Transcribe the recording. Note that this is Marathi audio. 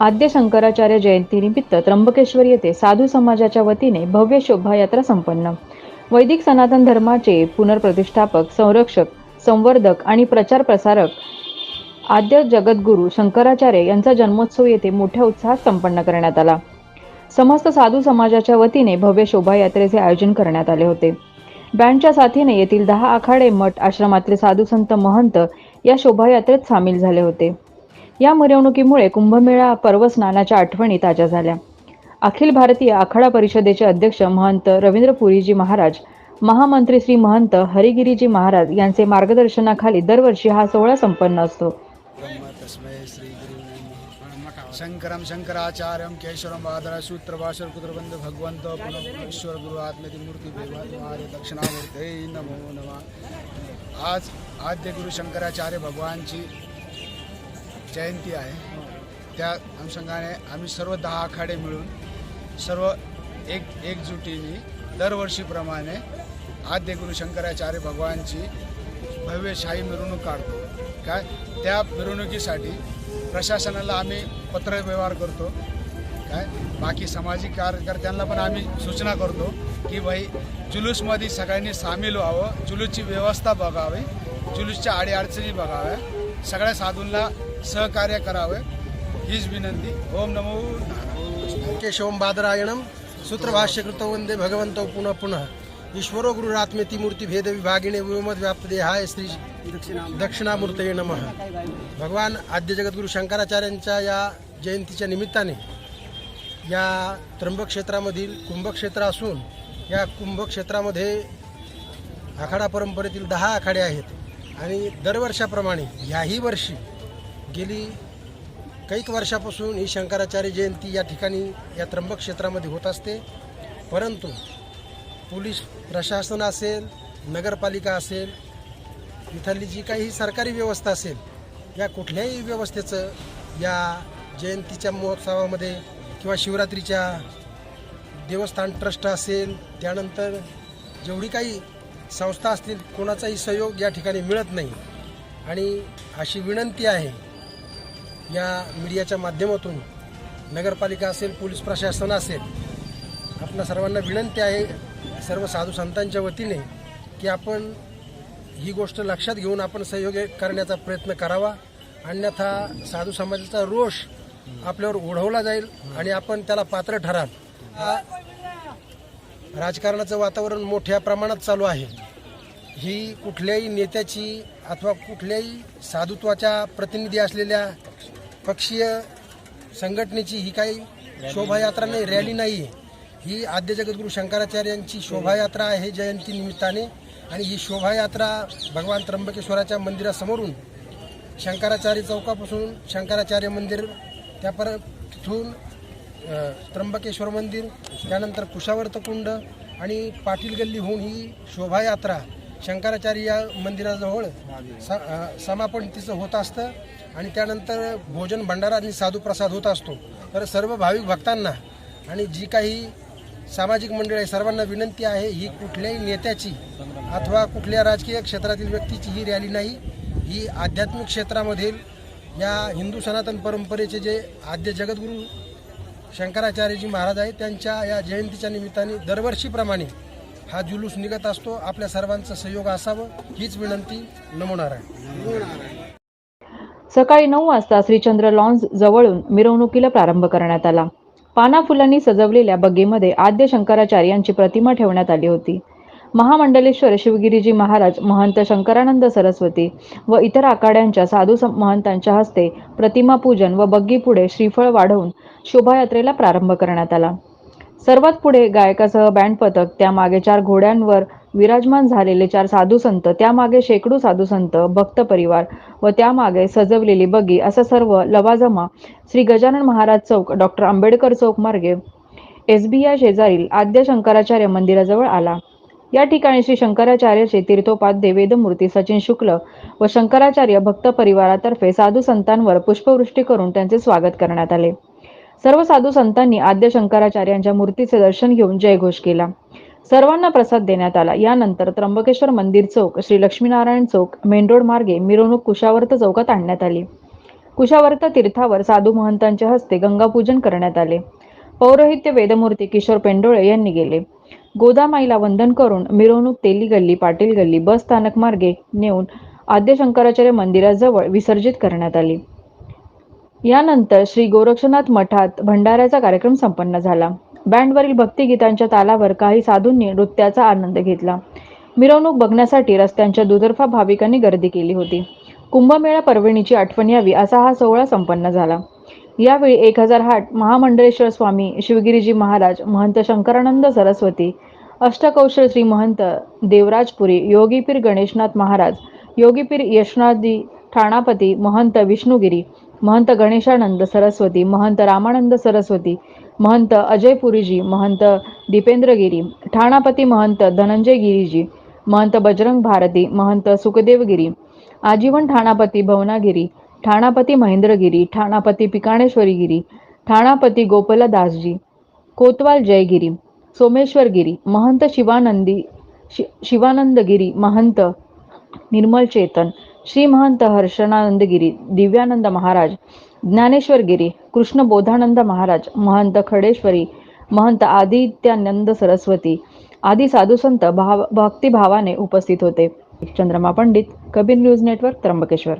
आद्य शंकराचार्य जयंतीनिमित्त त्र्यंबकेश्वर येथे साधू समाजाच्या वतीने भव्य शोभायात्रा संपन्न. वैदिक सनातन धर्माचे पुनर्प्रतिष्ठापक संरक्षक संवर्धक आणि प्रचार प्रसारक आद्य जगद्गुरू शंकराचार्य यांचा जन्मोत्सव येथे मोठ्या उत्साहात संपन्न करण्यात आला. समस्त साधू समाजाच्या वतीने भव्य शोभायात्रेचे आयोजन करण्यात आले होते. बँडच्या साथीने येथील दहा आखाडे मठ आश्रमातले साधू संत महंत या शोभायात्रेत सामील झाले होते. या मिरवणुकीमुळे कुंभमेळा पर्व स्नानाच्या आठवणी ताज्या झाल्या. अखिल भारतीय आखाडा परिषदेचे अध्यक्ष महंत रवींद्र पुरीजी महाराज महामंत्री श्री महंत हरिगिरीजी महाराज यांचे मार्गदर्शनाखाली दरवर्षी हा सोहळा संपन्न असतो. शंकरम शंकराचार्यम श्री वादर सूत्र भाषर कुत्रबंध भगवंत ईश्वर गुरु आत्मेती मूर्ती देवाद्वारे दक्षिणामूर्ते नमो नमः. आज आद्य गुरु शंकराचार्य भगवानची जयंती आहे. त्या अनुषंगाने आम्ही सर्व दहा आखाडे मिळून सर्व एक एकजुटीने दरवर्षीप्रमाणे आद्य गुरु शंकराचार्य भगवानची भव्य शाही मिरवणूक काढतो. काय त्या मिरवणुकीसाठी प्रशासनाला आम्ही पत्रव्यवहार करतो. काय बाकी सामाजिक कार्यकर्त्यांना पण आम्ही सूचना करतो की भाई जुलूसमध्ये सगळ्यांनी सामील व्हावं. जुलूसची व्यवस्था बघावी. जुलूसच्या अडीअडचणी बघाव्या. सगळ्या साधूंना सहकार्य करावे. हीच विनंती. ओम नमो नारायण केशवं बादरायणं. सूत्रभाष्यकृतौ वंदे भगवंत पुनः पुनः. ईश्वरो गुरुरात्मेती मूर्ती भेद विभागिने व्योमद व्याप्त देहाय श्री दक्षिणामूर्तये नमः. भगवान आद्य जगद्गुरु शंकराचार्यांच्या या जयंतीच्या निमित्ताने या त्र्यंबक क्षेत्रामधील कुंभक्षेत्र असून या कुंभक्षेत्रामध्ये आखाडा परंपरेतील दहा आखाडे आहेत. आणि दरवर्षाप्रमाणे याही वर्षी गेली कैक वर्षापासून ही शंकराचार्य जयंती या ठिकाणी या त्र्यंबक क्षेत्रामध्ये होत असते. परंतु पोलीस प्रशासन असेल नगरपालिका असेल इथली जी काही सरकारी व्यवस्था असेल या कुठल्याही व्यवस्थेचं या जयंतीच्या महोत्सवामध्ये किंवा शिवरात्रीच्या देवस्थान ट्रस्ट असेल त्यानंतर जेवढी काही संस्था असतील कोणाचाही सहयोग या ठिकाणी मिळत नाही. आणि अशी विनंती आहे या मीडियाच्या माध्यमातून नगरपालिका असेल पोलीस प्रशासन असेल आपल्या सर्वांना विनंती आहे सर्व साधू संतांच्या वतीने की आपण ही गोष्ट लक्षात घेऊन आपण सहयोग करण्याचा प्रयत्न करावा. अन्यथा साधू समाजाचा रोष आपल्यावर ओढवला जाईल आणि आपण त्याला पात्र ठराल. हा राजकारणाचं वातावरण मोठ्या प्रमाणात चालू आहे. ही कुठल्याही नेत्याची अथवा कुठल्याही साधुत्वाच्या प्रतिनिधी असलेल्या पक्षीय संघटनेची ही काही शोभायात्रा नाही रॅली नाही आहे. ही आद्य जगद्गुरू शंकराचार्यांची शोभायात्रा आहे जयंती निमित्ताने. आणि ही शोभायात्रा भगवान त्र्यंबकेश्वराच्या मंदिरासमोरून शंकराचार्य चौकापासून शंकराचार्य मंदिर त्या पर तिथून त्र्यंबकेश्वर मंदिर त्यानंतर कुशावर्तकुंड आणि पाटील गल्ली होऊन ही शोभायात्रा शंकराचार्य या मंदिराजवळ स समापन तिचं होत असतं आणि त्यानंतर भोजन भंडारा आणि साधुप्रसाद होत असतो. तर सर्व भाविक भक्तांना आणि जी काही सामाजिक मंडळ आहे सर्वांना विनंती आहे ही कुठल्याही नेत्याची अथवा कुठल्या राजकीय क्षेत्रातील व्यक्तीची ही रॅली नाही. ही आध्यात्मिक क्षेत्रामधील या हिंदू सनातन परंपरेचे जे आद्य जगद्गुरू शंकराचार्यजी महाराज आहेत त्यांच्या या जयंतीच्या निमित्ताने दरवर्षीप्रमाणे हा जुलूस निघत असतो. आपल्या सर्वांचा सहयोग असावं हीच विनंती नमो आहे सकाळी नऊ वाजता श्रीचंद्र लॉन्स जवळून मिरवणुकीला प्रारंभ करण्यात आला. पाना फुलांनी सजवलेल्या बग्गेमध्ये आद्य शंकराचार्यांची प्रतिमा ठेवण्यात आली होती. महामंडलेश्वर शिवगिरीजी महाराज महंत शंकरानंद सरस्वती व इतर आखाड्यांच्या साधू सं- महंतांच्या हस्ते प्रतिमा पूजन व बग्गी पुढे श्रीफळ वाढवून शोभायात्रेला प्रारंभ करण्यात आला. सर्वात पुढे गायकासह बँड पथक त्यामागे चार घोड्यांवर विराजमान झालेले चार साधू संत त्यामागे शेकडो साधू संत भक्त परिवार व त्यामागे सजवलेली बगी असा सर्व लवाजमा श्री गजानन महाराज चौक डॉक्टर आंबेडकर चौक मार्गे आय शेजारील आद्य शंकराचार्य मंदिराजवळ आला. या ठिकाणी श्री शंकराचार्याचे तीर्थोपाध्य वेदमूर्ती सचिन शुक्ल व शंकराचार्य भक्त परिवारातर्फे साधू संतांवर पुष्पवृष्टी करून त्यांचे स्वागत करण्यात आले. सर्व साधू संतांनी आद्य शंकराचार्यांच्या मूर्तीचे दर्शन घेऊन जयघोष केला. सर्वांना प्रसाद देण्यात आला. यानंतर त्र्यंबकेश्वर मंदिर चौक श्री लक्ष्मीनारायण चौक मेनरोड मार्गे मिरवणूक कुशावर्त चौकात आणण्यात आली. कुशावर्त तीर्थावर साधू महंतांच्या हस्ते गंगापूजन करण्यात आले. पौरोहित्य वेदमूर्ती किशोर पेंडोळे यांनी गेले. गोदामाईला वंदन करून मिरवणूक तेली गल्ली पाटील गल्ली बस स्थानक मार्गे नेऊन आद्य शंकराचार्य मंदिराजवळ विसर्जित करण्यात आली. यानंतर श्री गोरक्षनाथ मठात भंडाऱ्याचा कार्यक्रम संपन्न झाला. बँडवरील भक्तिगीतांच्या तालावर काही साधूंनी नृत्याचा आनंद घेतला. मिरवणूक बघण्यासाठी रस्त्यांच्या दुतर्फा भाविकांनी गर्दी केली होती. कुंभमेळा पर्वणीची आठवण यावी असा हा सोहळा संपन्न झाला. यावेळी एक हजार आठ महामंडळेश्वर स्वामी शिवगिरीजी महाराज महंत शंकरानंद सरस्वती अष्टकौशल श्री महंत देवराजपुरी योगीपीर गणेशनाथ महाराज योगीपीर यशनादी ठाणापती महंत विष्णुगिरी महंत गणेशानंद सरस्वती महंत रामानंद सरस्वती महंत अजयपुरीजी महंत दीपेंद्रगिरी ठाणापती महंत धनंजय गिरीजी महंत बजरंग भारती महंत सुखदेवगिरी आजीवन ठाणापती भवनागिरी ठाणापती महेंद्रगिरी ठाणापती पिकाणेश्वरीगिरी ठाणापती गोपालदासजी कोतवाल जयगिरी सोमेश्वरगिरी महंत शिवानंदी शि शिवानंदगिरी महंत निर्मल चेतन श्री महंत हर्षणानंदगिरी दिव्यानंद महाराज ज्ञानेश्वर गिरी कृष्ण बोधानंद महाराज महंत खडेश्वरी महंत आदित्यानंद सरस्वती आदी साधुसंत भाव भक्तिभावाने उपस्थित होते. Chandrama Pandit Kabir news network Trimbakeshwar.